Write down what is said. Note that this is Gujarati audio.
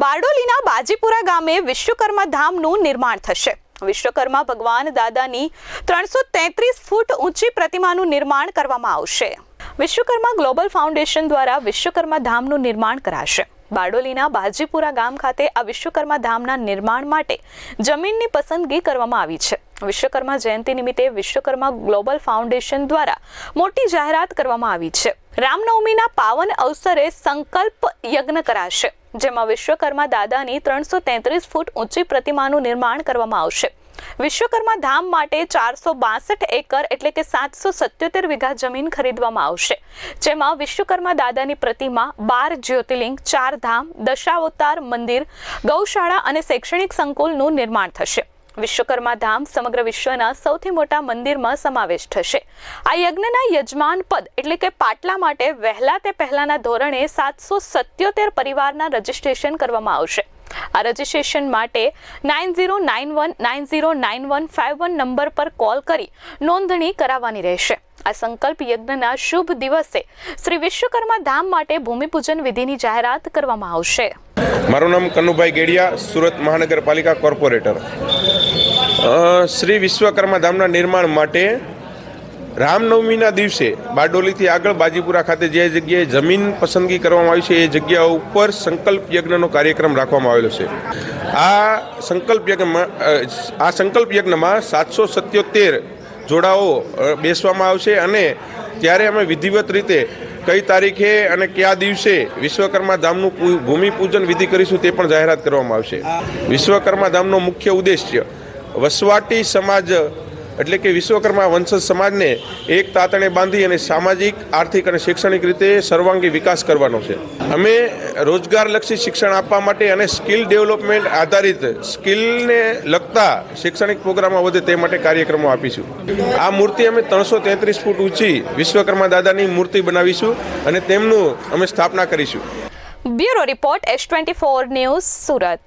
બારડોલીના બાજીપુરા ગામે વિશ્વકર્મા ધામનું નિર્માણ થશે. વિશ્વકર્મા ભગવાન દાદાની ત્રણસો તેત્રીસ ફૂટ ઊંચી પ્રતિમાનું નિર્માણ કરવામાં આવશે. વિશ્વકર્મા ગ્લોબલ ફાઉન્ડેશન દ્વારા વિશ્વકર્મા ધામનું નિર્માણ કરાશે. બારડોલીના બાજીપુરા ગામ ખાતે આ વિશ્વકર્મા ધામના નિર્માણ માટે જમીનની પસંદગી કરવામાં આવી છે. વિશ્વકર્મા જયંતિ નિમિત્તે વિશ્વકર્મા ગ્લોબલ ફાઉન્ડેશન દ્વારા મોટી જાહેરાત કરવામાં આવી છે. રામનવમીના પાવન અવસરે સંકલ્પ યજ્ઞ કરાશે. જેમાં વિશ્વકર્મા દાદાની ત્રણસો તેત્રીસ ફૂટ ઊંચી પ્રતિમાનું નિર્માણ કરવામાં આવશે. વિશ્વકર્મા ધામ માટે ચારસો બાસઠ એકર એટલે કે સાતસો સત્યોતેર વીઘા જમીન ખરીદવામાં આવશે. જેમાં વિશ્વકર્મા દાદાની પ્રતિમા, બાર જ્યોતિર્લિંગ, ચાર ધામ, દશાવતાર મંદિર, ગૌશાળા અને શૈક્ષણિક સંકુલનું નિર્માણ થશે. વિશ્વકર્મા ધામ સમગ્ર વિશ્વના સૌથી મોટા મંદિરમાં સમાવેશ થશે. આ યજ્ઞના યજમાન પદ એટલે કે પાટલા માટે વહેલા તે પહેલાના ધોરણે સાતસો સત્યોતેર પરિવારના રજીસ્ટ્રેશન કરવામાં આવશે. આ રજીસ્ટ્રેશન માટે nine zero nine one, nine zero nine one five one number પર કોલ કરી નોંધણી કરાવવાની રહેશે. આ સંકલ્પ યજ્ઞના શુભ દિવસે શ્રી વિશ્વકર્મા ધામ માટે ભૂમિપૂજન વિધિની જાહેરાત કરવામાં આવશે. મારું નામ કનુભાઈ ગેડિયા, સુરત મહાનગરપાલિકા કોર્પોરેટર. શ્રી વિશ્વકર્મા ધામના નિર્માણ માટે રામનવમીના દિવસે બારડોલીથી આગળ બાજીપુરા ખાતે જે જગ્યાએ જમીન પસંદગી કરવામાં આવી છે, એ જગ્યા ઉપર સંકલ્પ યજ્ઞનો કાર્યક્રમ રાખવામાં આવેલો છે. આ સંકલ્પ યજ્ઞમાં આ સંકલ્પ યજ્ઞમાં સાતસો સત્યોતેર જોડાઓ બેસવામાં આવશે અને ત્યારે અમે વિધિવત રીતે કઈ તારીખે અને કયા દિવસે વિશ્વકર્મા ધામનું ભૂમિપૂજન વિધિ કરીશું તે પણ જાહેરાત કરવામાં આવશે. વિશ્વકર્મા ધામનો મુખ્ય ઉદ્દેશ્ય વસવાટી સમાજ, એટલે કે વિશ્વકર્મા વંશજ સમાજને એક તાતણે બાંધી અને સામાજિક, આર્થિક અને શૈક્ષણિક રીતે સર્વાંગી વિકાસ કરવાનો છે. અમે રોજગારલક્ષી શિક્ષણ આપવા માટે અને સ્કિલ ડેવલપમેન્ટ આધારિત સ્કિલને લગતા શૈક્ષણિક પ્રોગ્રામો વધે તે માટે કાર્યક્રમો આપીશું. આ મૂર્તિ અમે ત્રણસો તેત્રીસ ફૂટ ઊંચી વિશ્વકર્મા દાદાની મૂર્તિ બનાવીશું અને તેમનું અમે સ્થાપના કરીશું. Bureau report S twenty four news Surat.